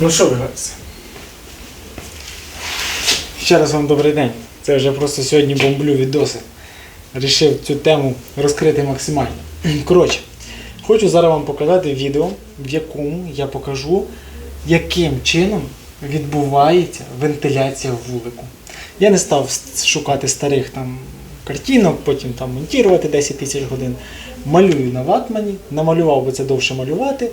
Ну що ви гайся? Ще раз вам добрий день. Це вже просто сьогодні бомблю відоси. Рішив цю тему розкрити максимально. Коротше, хочу зараз вам показати відео, в якому я покажу, яким чином відбувається вентиляція вулику. Я не став шукати старих там картинок, потім там монтувати 10 тисяч годин. Малюю на ватмані, намалював би це довше малювати.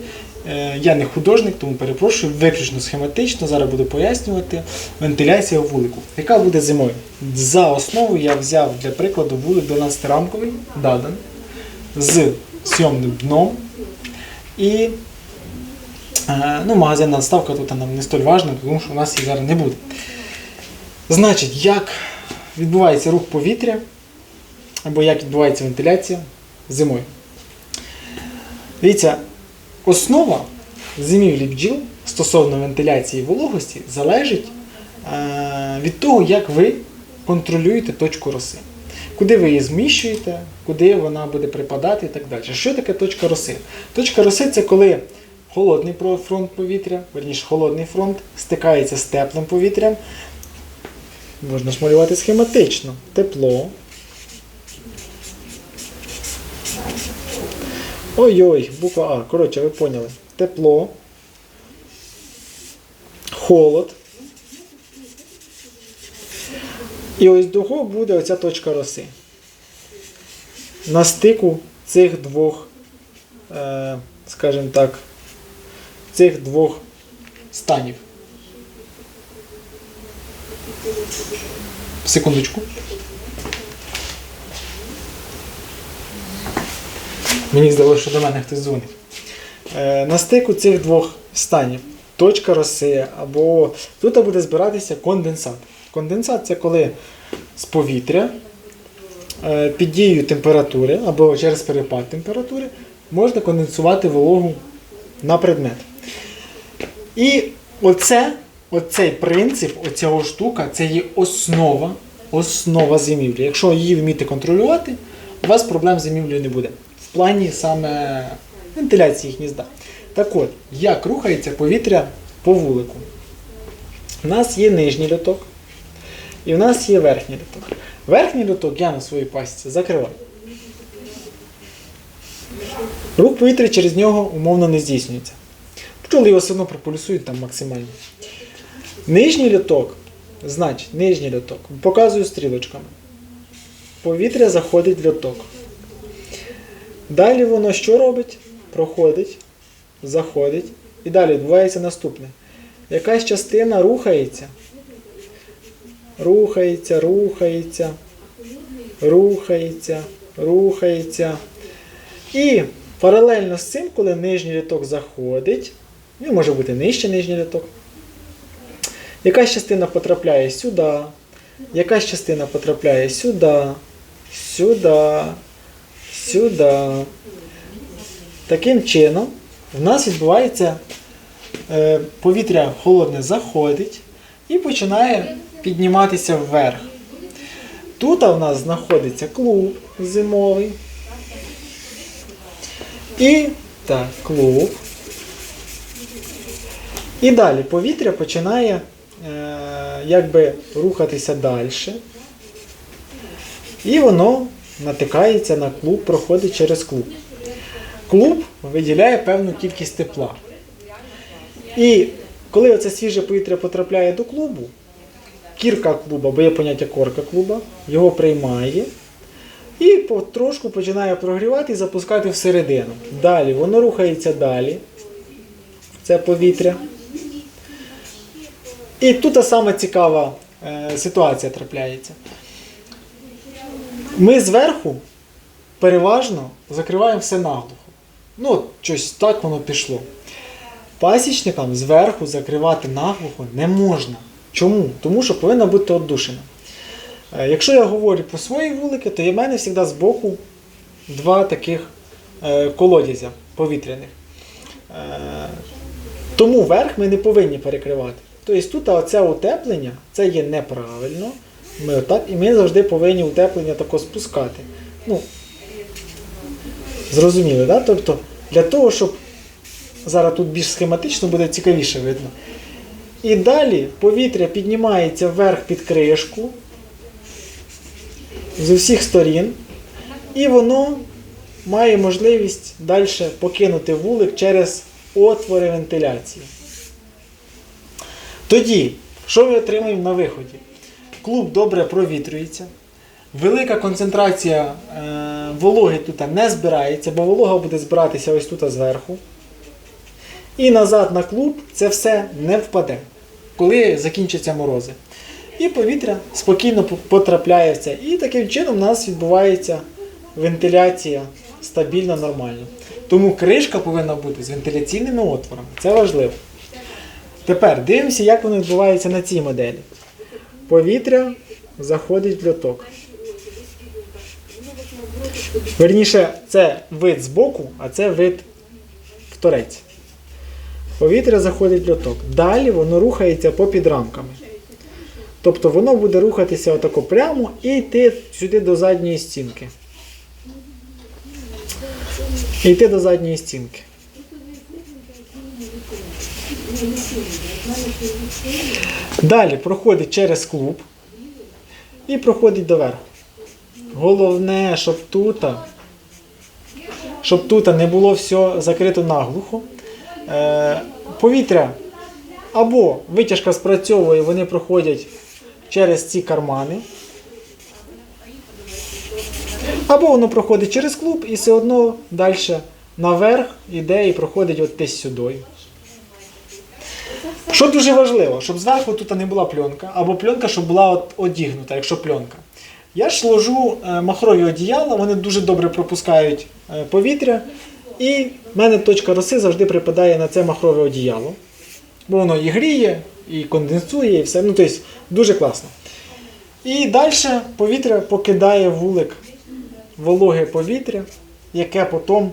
Е, Я не художник, тому перепрошую, виключно схематично. Зараз буду пояснювати вентиляція вулику. Яка буде зимою? За основу я взяв для прикладу вулик 12-рамковий Дадан з сйомним дном. І е, ну, магазинна ставка тут нам не столь важна, тому що у нас її зараз не буде. Значить, як відбувається рух повітря, або як відбувається вентиляція зимою. Дивіться, основа зимівлі бджіл стосовно вентиляції і вологості залежить е, від того, як ви контролюєте точку роси. Куди ви її зміщуєте, куди вона буде припадати і так далі. Що таке точка роси? Точка роси це коли холодний фронт повітря, верніше холодний фронт, стикається з теплим повітрям. Можна ж малювати схематично. Тепло. Ой-ой, буква А. Коротше, ви поняли. Тепло. Холод. І ось дого буде оця точка роси. На стику цих двох, е, скажімо так, цих двох станів. Секундочку. Мені здалося, що до мене хтось дзвонить. Е, на стику цих двох станів точка роси, або тут буде збиратися конденсат. Конденсат це коли з повітря е, під дією температури або через перепад температури можна конденсувати вологу на предмет. І оце, оцей принцип, оця штука, це є основа, основа зимівлі. Якщо її вміти контролювати, у вас проблем з зимівлею не буде. Плані саме вентиляції гнізда. Так от, як рухається повітря по вулику? У нас є нижній льоток, і в нас є верхній льоток. Верхній льоток я на своїй пасіці закриваю. Рух повітря через нього умовно не здійснюється. Пчоли його все одно пропульсують там максимально. Нижній льоток, значить, нижній льоток, показую стрілочками. Повітря заходить в льоток. Далі воно що робить? Проходить, заходить. І далі відбувається наступне. Якась частина рухається. Рухається, рухається, рухається, рухається. І паралельно з цим, коли нижній літок заходить, він може бути нижче нижній літок, якась частина потрапляє сюди, якась частина потрапляє сюди, сюди, сюди. Таким чином, в нас відбувається е, повітря холодне заходить і починає підніматися вверх. Тут у нас знаходиться клуб зимовий. І так, клуб. І далі повітря починає е, якби рухатися далі. І воно натикається на клуб, проходить через клуб. Клуб виділяє певну кількість тепла. І коли оце свіже повітря потрапляє до клубу, кірка клуба, бо є поняття корка клуба, його приймає і потрошку починає прогрівати і запускати всередину. Далі воно рухається далі. Це повітря. І тут та сама цікава е, ситуація трапляється. Ми зверху переважно закриваємо все наглухо. Ну, от щось так воно пішло. Пасічникам зверху закривати наглухо не можна. Чому? Тому що повинна бути отдушина. Е, Якщо я говорю про свої вулики, то в мене завжди збоку два таких е, колодязя повітряних. Е, Тому верх ми не повинні перекривати. Тобто тут оце утеплення це є неправильно. І ми завжди повинні утеплення тако спускати. Ну, зрозуміли, да? Тобто, для того, щоб Зараз тут більш схематично буде цікавіше видно. І далі повітря піднімається вверх під кришку з усіх сторін, і воно має можливість далі покинути вулик через отвори вентиляції. Тоді, що ми отримаємо на виході? Клуб добре провітрюється, велика концентрація е, вологи тут не збирається, бо волога буде збиратися ось тут зверху. І назад на клуб це все не впаде, коли закінчаться морози. І повітря спокійно по- потрапляє в це. І таким чином у нас відбувається вентиляція стабільно, нормально. Тому кришка повинна бути з вентиляційними отворами. Це важливо. Тепер дивимося, як воно відбувається на цій моделі. Повітря заходить в льоток. Верніше, це вид збоку, а це вид в торець. Повітря заходить в льоток. Далі воно рухається попід рамками. Тобто воно буде рухатися отако прямо і йти сюди до задньої стінки. І йти до задньої стінки. Далі проходить через клуб і проходить доверху. Головне, щоб тут, щоб тут не було все закрито наглухо. Е, повітря або витяжка спрацьовує, вони проходять через ці кармани. Або воно проходить через клуб і все одно далі наверх іде і проходить от десь сюди. Що дуже важливо, щоб зверху тут не була пленка, або пленка, щоб була от одігнута, якщо пленка. Я ж ложу е, махрові одіяла, вони дуже добре пропускають е, повітря. І в мене точка роси завжди припадає на це махрове одіяло. Бо воно і гріє, і конденсує, і все. Ну, тобто, дуже класно. І далі повітря покидає вулик вологе повітря, яке потім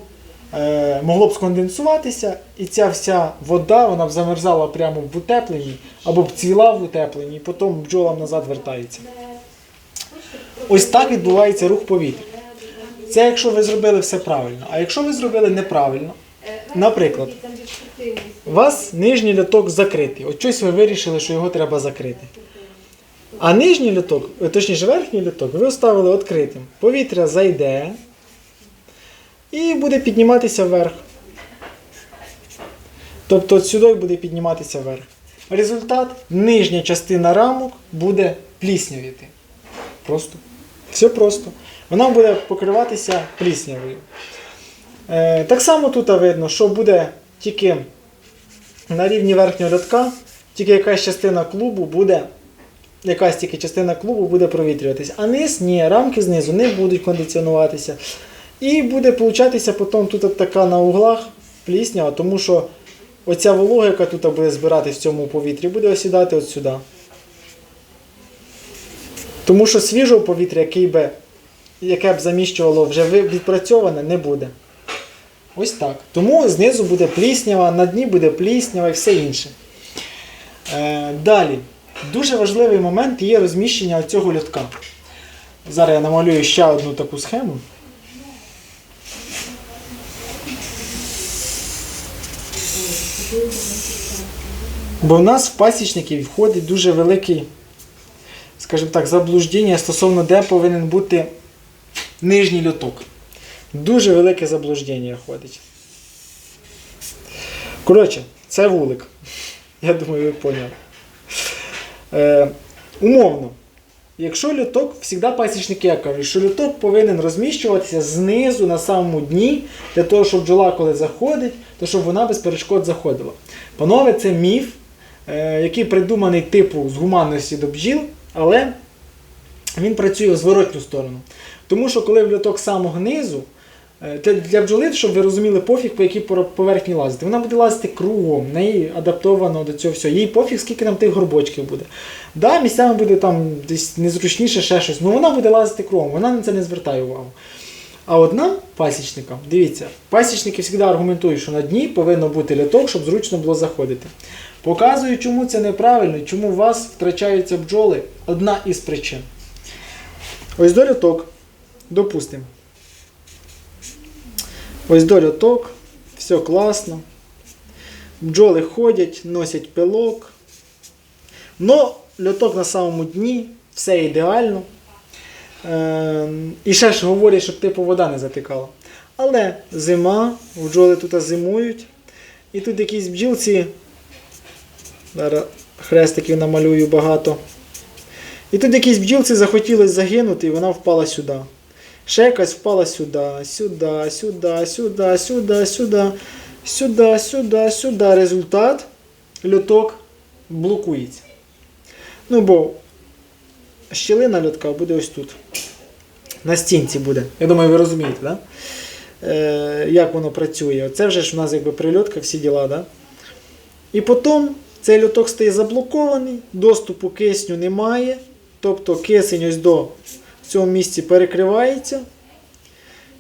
могло б сконденсуватися, і ця вся вода вона б замерзала прямо в утепленні або б цвіла в утепленні, і потім бджолам назад вертається. Ось так відбувається рух повітря. Це якщо ви зробили все правильно. А якщо ви зробили неправильно, наприклад, у вас нижній льоток закритий. От щось ви вирішили, що його треба закрити. А нижній льоток, е, точніше верхній льоток, ви оставили відкритим. Повітря зайде і буде підніматися вверх. Тобто сюди буде підніматися вверх. Результат нижня частина рамок буде пліснявіти. Просто. Все просто. Вона буде покриватися пліснявою. Е, так само тут видно, що буде тільки на рівні верхнього рядка, тільки якась частина клубу буде, якась тільки частина клубу буде провітрюватися. А низ ні, рамки знизу не будуть кондиціонуватися. І буде получатися потім тут така на углах пліснява, тому що оця волога, яка тут буде збиратися в цьому повітрі, буде осідати от сюди. Тому що свіжого повітря, який би, яке б заміщувало вже відпрацьоване, не буде. Ось так. Тому знизу буде пліснява, на дні буде пліснява і все інше. Е, далі. Дуже важливий момент є розміщення цього льотка. Зараз я намалюю ще одну таку схему. Бо в нас в пасічників входить дуже великий, скажімо так, заблуждення стосовно де повинен бути нижній льоток. Дуже велике заблуждення ходить. Коротше, це вулик. Я думаю, ви поняли. Е, умовно, якщо люток, завжди пасічники я кажуть, що літок повинен розміщуватися знизу на самому дні, для того, щоб бджола, коли заходить, то щоб вона без перешкод заходила. Панове, це міф, е, який придуманий типу з гуманності до бджіл, але він працює в зворотню сторону. Тому що коли в літок з самого низу, е, те для бджоли, щоб ви розуміли пофіг, по якій поверхні лазити. Вона буде лазити кругом, в неї адаптовано до цього всього. Їй пофіг, скільки там тих горбочків буде. Да, місцями буде там десь незручніше ще щось, але вона буде лазити кругом, вона на це не звертає увагу. А от нам, пасічникам, дивіться, пасічники завжди аргументують, що на дні повинно бути льоток, щоб зручно було заходити. Показую, чому це неправильно, чому у вас втрачаються бджоли. Одна із причин. Ось до льоток. Допустимо. Ось до льоток. Все класно. Бджоли ходять, носять пилок. Но льоток на самому дні, все ідеально. Е, і ще ж говорять, щоб типу вода не затикала. Але зима, бджоли тут зимують. І тут якісь бджілці. Зараз хрестиків намалюю багато. І тут якісь бджілці захотілось загинути, і вона впала сюди. Ще якась впала сюди, сюди, сюди, сюди, сюди, сюди, сюди, сюди, сюди. Результат льоток блокується. Ну, бо щілина льотка буде ось тут. На стінці буде. Я думаю, ви розумієте, да? е, як воно працює. Це вже ж у нас якби прильотка, всі діла. Да? І потім цей льоток стає заблокований, доступу кисню немає. Тобто кисень ось до в цьому місці перекривається.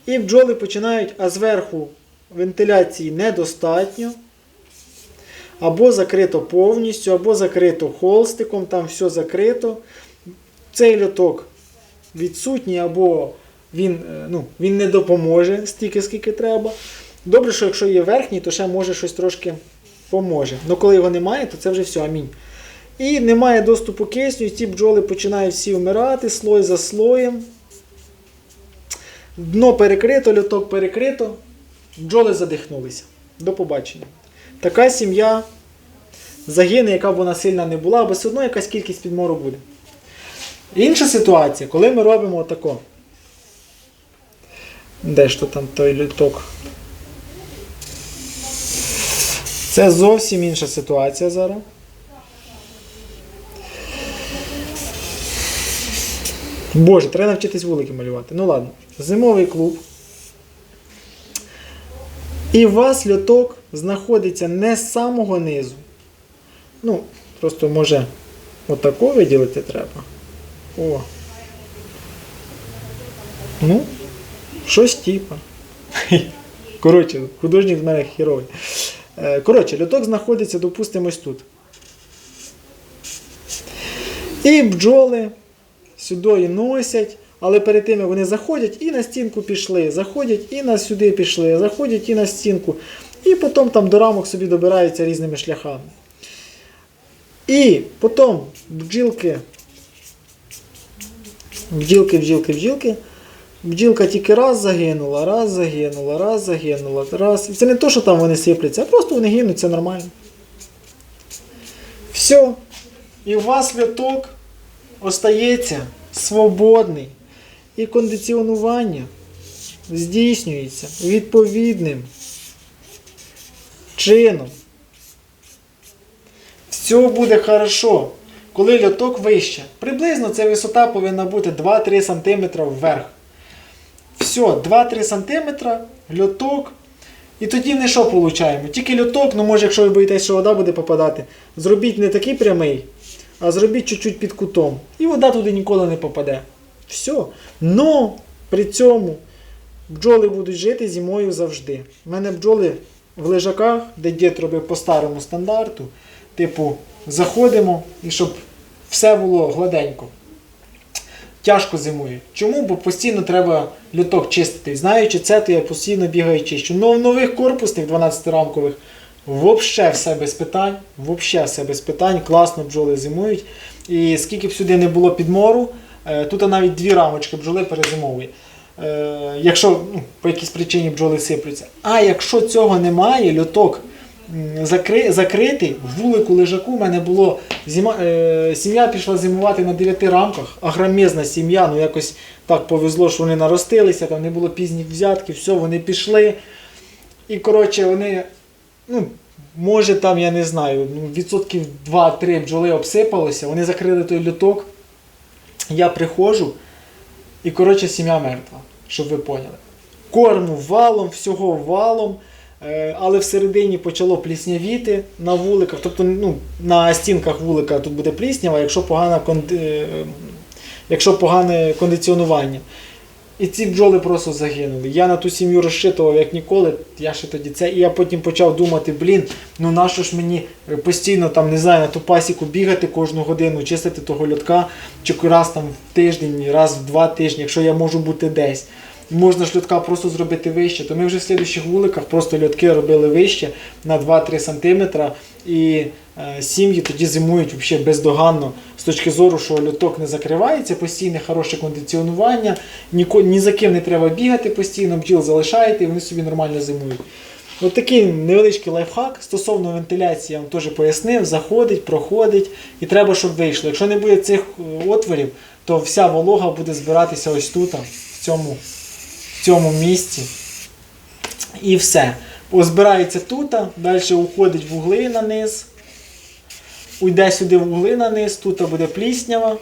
І бджоли починають, а зверху вентиляції недостатньо. Або закрито повністю, або закрито холстиком, там все закрито. Цей льоток відсутній, або він, е, ну, він не допоможе стільки, скільки треба. Добре, що якщо є верхній, то ще може щось трошки поможе. Ну коли його немає, то це вже все, амінь. І немає доступу кисню, і ці бджоли починають всі вмирати слой за слоєм. Дно перекрито, льоток перекрито, бджоли задихнулися. До побачення. Така сім'я загине, яка б вона сильна не була, бо все одно якась кількість підмору буде. Інша ситуація, коли ми робимо отако. Де ж то там той люток? Це зовсім інша ситуація зараз. Боже, треба навчитись вулики малювати. Ну ладно, зимовий клуб. І у вас льоток знаходиться не з самого низу. Ну, просто може отако виділити треба. О. Ну, щось типа. Коротше, художник з мене херовий. Е, Коротше, льоток знаходиться, допустимо, ось тут. І бджоли сюди носять, але перед тим вони заходять і на стінку пішли, заходять і на сюди пішли, заходять і на стінку. І потім там до рамок собі добираються різними шляхами. І потім бджілки, бджілки, бджілки, бджілки. Бджілка тільки раз загинула, раз загинула, раз загинула, раз. Це не то, що там вони сипляться, а просто вони гинуть, це нормально. Все. І у вас льоток остається свободний. І кондиціонування здійснюється відповідним чином. Все буде хорошо. Коли льоток вище, приблизно ця висота повинна бути 2-3 см вверх. Все, 2-3 см, льоток. І тоді не що получаємо? Тільки льоток, ну може, якщо ви боїтесь, що вода буде попадати, зробіть не такий прямий, а зробіть чуть-чуть під кутом. І вода туди ніколи не попаде. Все. Но при цьому бджоли будуть жити зимою завжди. У мене бджоли в лежаках, де дід робив по старому стандарту. Типу, заходимо і щоб все було гладенько. Тяжко зимує. Чому? Бо постійно треба люток чистити. Знаючи це, то я постійно бігаю і чищу. Но в нових корпусних 12-рамкових взагалі все без питань. Взагалі все без питань. Класно бджоли зимують. І скільки б сюди не було підмору, е, тут навіть дві рамочки бджоли перезимовує. Е, Якщо ну, по якійсь причині бджоли сиплються. А якщо цього немає, льоток закри, закритий, в вулику лежаку в мене було зима, е, сім'я пішла зимувати на 9 рамках, агромезна сім'я, ну якось так повезло, що вони наростилися, там не було пізніх взятків, все, вони пішли. І коротше, вони, ну, може там, я не знаю, ну, відсотків 2-3 бджоли обсипалося, вони закрили той люток. Я приходжу, і коротше сім'я мертва, щоб ви поняли. Корму валом, всього валом, е, але всередині почало пліснявіти на вуликах. Тобто ну, на стінках вулика тут буде пліснява, якщо погана конди... е, якщо погане кондиціонування. І ці бджоли просто загинули. Я на ту сім'ю розчитував як ніколи. Я ще тоді це. І я потім почав думати, блін, ну нащо ж мені постійно там, не знаю, на ту пасіку бігати кожну годину, чистити того льотка, чи раз там в тиждень, раз в два тижні, якщо я можу бути десь. Можна ж льотка просто зробити вище, то ми вже в слідуючих вуликах просто льотки робили вище на 2-3 см. І е, сім'ї тоді зимують взагалі бездоганно з точки зору, що льоток не закривається, постійне хороше кондиціонування, ніко, ні за ким не треба бігати постійно, бджіл залишаєте і вони собі нормально зимують. От такий невеличкий лайфхак стосовно вентиляції, я вам теж пояснив, заходить, проходить, і треба, щоб вийшло. Якщо не буде цих е, отворів, то вся волога буде збиратися ось тут, в цьому, в цьому місці. І все. Позбирається тут, далі уходить в угли на низ. Уйде сюди в угли на низ, тут буде пліснява,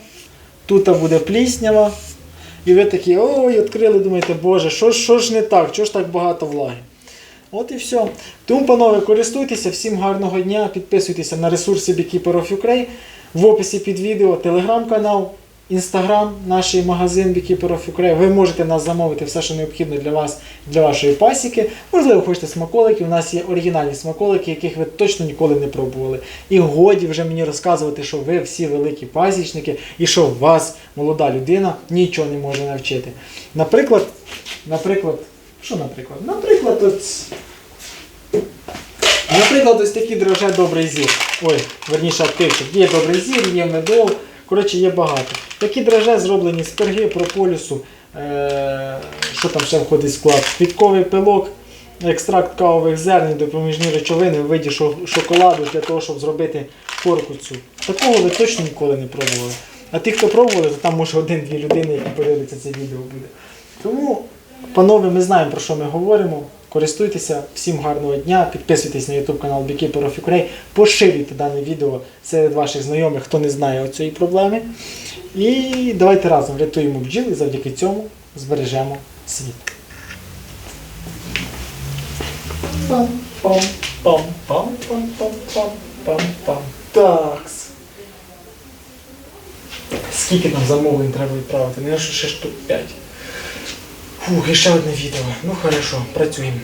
тут буде пліснява. І ви такі, ой, відкрили, думаєте, боже, що, ж- що ж не так, чого ж так багато влаги? От і все. Тому, панове, користуйтеся, всім гарного дня, підписуйтеся на ресурси Beekeeper of Ukraine. В описі під відео телеграм-канал, інстаграм, наш магазин Beekeeper of Ukraine. Ви можете нас замовити все, що необхідно для вас, для вашої пасіки. Можливо, хочете смаколики. У нас є оригінальні смаколики, яких ви точно ніколи не пробували. І годі вже мені розказувати, що ви всі великі пасічники і що вас, молода людина, нічого не може навчити. Наприклад, наприклад, що наприклад? Наприклад, от. Наприклад, ось такі дроже добрий зір. Ой, верніше активчик. Є добрий зір, є медов. Коротше, є багато. Такі дроже зроблені з перги, прополісу. Е- що там ще входить в склад? Квітковий пилок, екстракт кавових зерен, допоміжні речовини в виді шоколаду для того, щоб зробити корку цю. Такого ви точно ніколи не пробували. А ті, хто пробували, то там може один-дві людини, які подивляться це відео буде. Тому, панове, ми знаємо про що ми говоримо. Користуйтеся, всім гарного дня, підписуйтесь на YouTube канал Beekeeper of Ukraine, поширюйте дане відео серед ваших знайомих, хто не знає цієї проблеми. І давайте разом врятуємо бджіл і завдяки цьому збережемо світ. Такс. Скільки там замовлень треба відправити? Я що ще штук 5. Фух, і ще одне відео. Ну хорошо, працюємо.